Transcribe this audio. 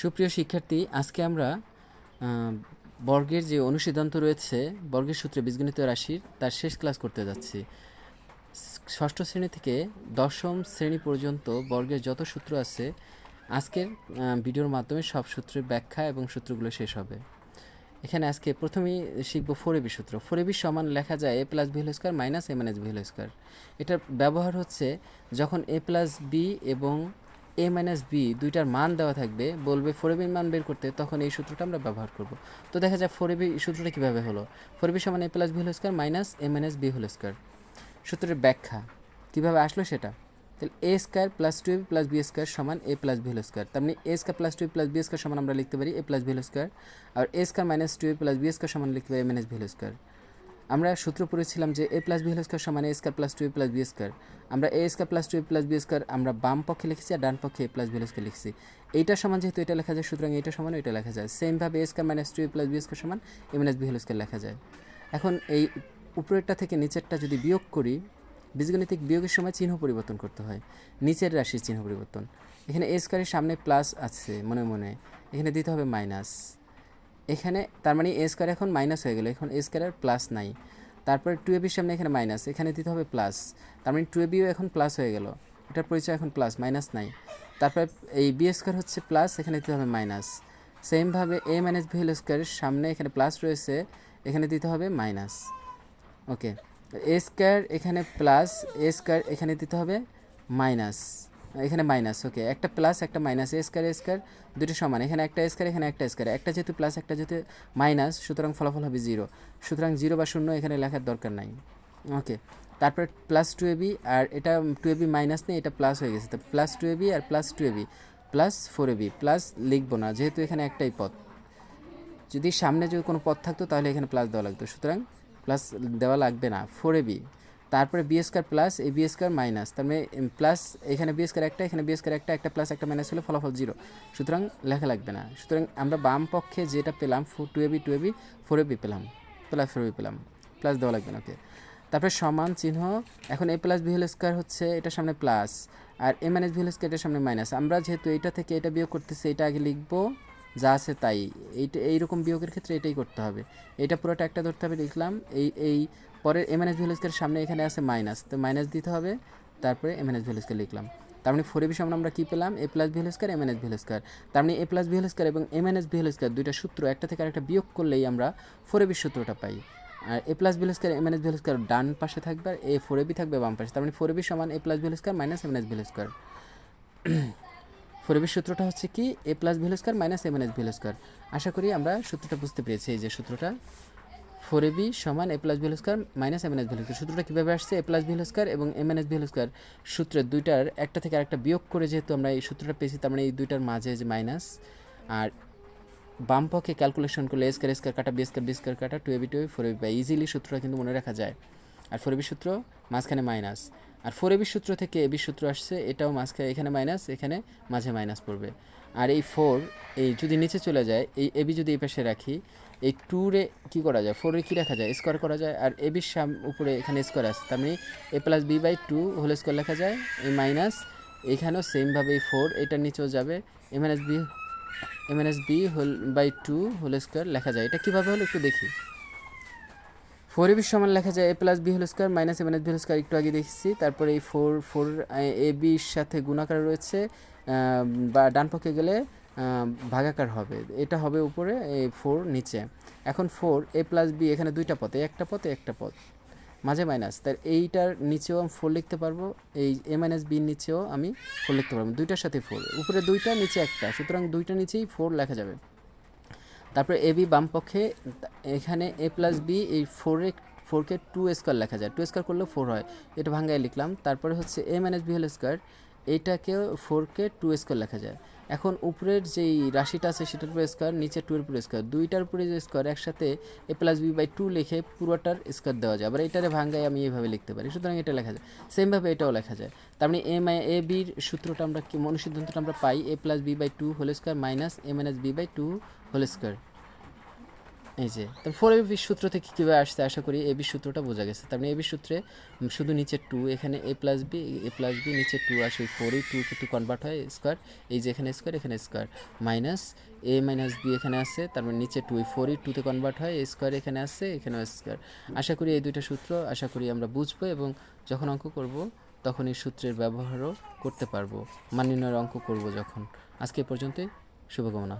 সুপ্রিয় শিক্ষার্থী, আজকে আমরা বর্গের যে অনুসিদ্ধান্ত রয়েছে, বর্গের সূত্রে বীজগণিত রাশির, তার শেষ ক্লাস করতে যাচ্ছি। ষষ্ঠ শ্রেণি থেকে দশম শ্রেণি পর্যন্ত বর্গের যত সূত্র আছে, আজকের ভিডিওর মাধ্যমে সব সূত্রের ব্যাখ্যা এবং সূত্রগুলো শেষ হবে। এখানে আজকে প্রথমেই শিখব ফোর এবি সূত্র। ফোর এবি সমান লেখা যায় A plus B whole square minus A minus B whole square এটার ব্যবহার হচ্ছে যখন এ প্লাস বি এবং এ মাইনাস বি দুইটার মান দেওয়া থাকবে, বলবে ফোর এবির মান বের করতে, তখন এই সূত্রটা আমরা ব্যবহার করব। তো দেখা যায় ফোর এবি সূত্রটা কীভাবে হলো। ফোর এবি সমান A plus B whole square minus A minus B whole square সূত্রের ব্যাখ্যা, কীভাবে আসলো সেটা? তাহলে A square plus two B plus B square সমান A plus B whole square তার মানে A square plus two plus B square সমান আমরা লিখতে পারি A plus B whole square R A square minus two plus B square সমান লিখতে পারি A minus B whole square আমরা সূত্র পড়েছিলাম যে A plus B whole square সমান A square plus two A plus B square আমরা A square plus two A plus B square আমরা বাম পক্ষে লিখেছি আর ডান পক্ষে A plus B whole square লিখেছি। এইটা সমান যেহেতু এটা লেখা যায়, সুতরাং এটা সমান এটা লেখা যায়। সেমভাবে A square minus two A plus B square সমান A minus B whole square লেখা যায়। এখন এই উপরেরটা থেকে নিচেরটা যদি বিয়োগ করি, বীজগণিতিক বিয়োগের সময় চিহ্ন পরিবর্তন করতে হয়। নিচের রাশির চিহ্ন পরিবর্তন। এখানে এ স্কোয়ারের সামনে প্লাস আছে, মনে মনে। এখানে দিতে হবে মাইনাস এখানে তার মানে এ স্কোয়ার এখন মাইনাস হয়ে গেল। এখন এ স্কোয়ারের প্লাস নাই। তারপরে টু এবির সামনে এখানে মাইনাস এখানে দিতে হবে প্লাস তার মানে টু এবিও এখন প্লাস হয়ে গেল। এটার পরিচয় এখন প্লাস মাইনাস নাই। তারপরে এই বি স্কোয়ার হচ্ছে প্লাস এখানে দিতে হবে মাইনাস সেমভাবে এ মাইনাস ভি হোল স্কোয়ারের সামনে এখানে প্লাস রয়েছে, এখানে দিতে হবে মাইনাস ওকে এ স্কোয়ার এখানে প্লাস এ স্কোয়ার এখানে দিতে হবে মাইনাস এখানে মাইনাস ওকে একটা প্লাস একটা minus A square A square দুটো সমান, এখানে একটা স্কোয়ার এখানে একটা স্কোয়ার একটা যেহেতু প্লাস একটা যেহেতু মাইনাস সুতরাং ফলাফল হবে জিরো সুতরাং জিরো বা শূন্য এখানে লেখার দরকার নাই ওকে তারপর প্লাস টু এবি আর এটা টু এবি মাইনাস নেই, এটা প্লাস হয়ে গেছে, তো প্লাস টু এবি আর plus two AB plus four AB plus লিখব না, যেহেতু এখানে একটাই পথ যদি সামনে যদি কোনো পথ থাকতো তাহলে এখানে প্লাস দেওয়া লাগতো, সুতরাং প্লাস দেওয়া লাগবে না ফোর এ বি তারপরে B square plus A B square minus তার মানে প্লাস এখানে বি স্কোয়ার একটা, এখানে বি স্কোয়ার একটা একটা প্লাস একটা মাইনাস হলে ফলাফল জিরো সুতরাং লেখা লাগবে না। সুতরাং আমরা বাম পক্ষে যেটা পেলাম four two A B two A B four A B পেলাম। প্লাস ফোর বি পেলাম। প্লাস দেওয়া লাগবে না ওকে। তারপরে সমান চিহ্ন, এখন A plus B whole square হচ্ছে এটার সামনে প্লাস আর এ মাইনাস হোল স্কোয়ার এটার সামনে মাইনাস আমরা যেহেতু এটা থেকে এটা বিয়োগ করতেছি, এটা আগে লিখব, যা আছে তাই। এইটা, এইরকম বিয়োগের ক্ষেত্রে এটাই করতে হবে। এটা পুরোটা একটা ধরতে হবে, লিখলাম। এই এই পরের এস ভিলেজকের সামনে এখানে আছে মাইনাস তো মাইনাস দিতে হবে, তারপরে এম এন এস ভিলেজকে লিখলাম। তার মানে ফোর সামনে আমরা কী পেলাম? এ প্লাস ভিলেজকার এম এন এস ভিলেজকার তার মানে এ প্লাস ভিলেজকার এবং এম এন এস ভিলেজকার দুইটা সূত্র একটা থেকে আরেকটা বিয়োগ করলেই আমরা ফোর এবির সূত্রটা পাই। আর এ প্লাস ভিলেজকার এম এন এস ভিলেজকার ডান পাশে থাকবে আর এ ফোর এবি থাকবে বাম পাশে। তার মানে ফোর এবি সমান এ প্লাস ভিলেজকার মাইনাস এম এন এস ভিলেজকার ফোরেবের সূত্রটা হচ্ছে কি? A plus value square minus M N S value square আশা করি আমরা সূত্রটা বুঝতে পেরেছি, এই যে সূত্রটা। ফোর এবি সমান A plus value square minus M N S value square. সূত্রটা কীভাবে আসছে? এ প্লাস ভ্যালু স্কোয়ার এবং M N S value square সূত্রের দুইটার একটা থেকে আরেকটা বিয়োগ করে যেহেতু আমরা এই সূত্রটা পেয়েছি, তার মানে এই দুইটার মাঝে যে মাইনাস, আর বাম পক্ষে ক্যালকুলেশন করলে এসকার এসকার স্কার কাটা বি স্কার বি স্কার কাটা two AB two four AB by easily সূত্রটা কিন্তু মনে রাখা যায়। আর ফোর এবি সূত্র মাঝখানে মাইনাস। আর ফোর এবি সূত্র থেকে এবি সূত্র আসছে, এটাও মাঝখানে, এখানে মাইনাস এখানে মাঝে মাইনাস পড়বে। আর এই ফোর এই যদি নিচে চলে যায়, এই এবি যদি এই পাশে রাখি, এই টুরে কী করা যায়? ফোরে কী রাখা যায়? স্কোয়ার করা যায়। আর এবির সাম উপরে এখানে স্কোয়ার আছে। তার মানে A plus B by two whole square লেখা যায়। এই মাইনাস এখানেও সেমভাবে এই ফোর এটার নিচেও যাবে। M N S B M N S B whole by two whole square লেখা যায়। এটা কীভাবে হলো একটু দেখি। ফোর এবির সমান লেখা যায় A plus B whole square minus M N S B whole square একটু আগে দেখেছি। তারপরে এই ফোর ফোর এ বির সাথে গুণাকার রয়েছে বা ডান পক্ষে গেলে ভাগাকার হবে। এটা হবে উপরে এই ফোর নিচে। এখন ফোর এ প্লাস বি এখানে দুইটা পথ একটা পথ একটা পথ। মাঝে মাইনাস তার এইটার নিচেও আমি ফোর লিখতে পারব, এই এ মাইনাস বির নিচেও আমি ফোর লিখতে পারব। দুইটার সাথে ফোর উপরে দুইটা, নিচে একটা। সুতরাং দুইটা নিচেই ফোর লেখা যাবে। তারপরে এ বি বাম পক্ষে, এখানে এ প্লাস বি, এই ফোরে ফোরকে টু স্কোয়ার লেখা যায়। টু স্কোয়ার করলে ফোর হয়। এটা ভাঙ্গায় লিখলাম। তারপরে হচ্ছে A minus B whole square এইটাকেও ফোরকে টু স্কোয়ার লেখা যায়। এখন উপরের যেই রাশিটা আছে সেটার উপরে স্কোয়ার নিচে টুয়ের উপরে স্কোয়ার দুইটার উপরে যে স্কোয়ার একসাথে A plus B by two লিখে পুরোটার স্কোয়ার দেওয়া যায়। আবার এটারে ভাঙ্গায় আমি এইভাবে লিখতে পারি। সুতরাং এটা লেখা যায়। সেমভাবে এটাও লেখা যায়। তার মানে এম আই এ বির সূত্রটা আমরা কি মনুসিদ্ধান্তটা আমরা পাই A plus B by two whole square minus A minus B by two whole square এই যে তো ফোর এবি সূত্র থেকে কীভাবে আসছে আশা করি এবি সূত্রটা বোঝা গেছে। তার মানে এবি সূত্রে শুধু নিচে টু এখানে A plus B A plus B নিচে টু আসে ফোর এই টু টু কনভার্ট হয় স্কোয়ার এই যে এখানে স্কোয়ার এখানে square minus A minus B এখানে আছে, তার মানে নিচে টু ফোর এই টুতে কনভার্ট হয় স্কোয়ার এখানে আছে এখানে স্কোয়ার আশা করি এই দুইটা সূত্র, আশা করি আমরা বুঝব এবং যখন অঙ্ক করব তখন এই সূত্রের ব্যবহারও করতে পারব। মান অঙ্ক করব যখন। আজকে পর্যন্তই, শুভকামনা।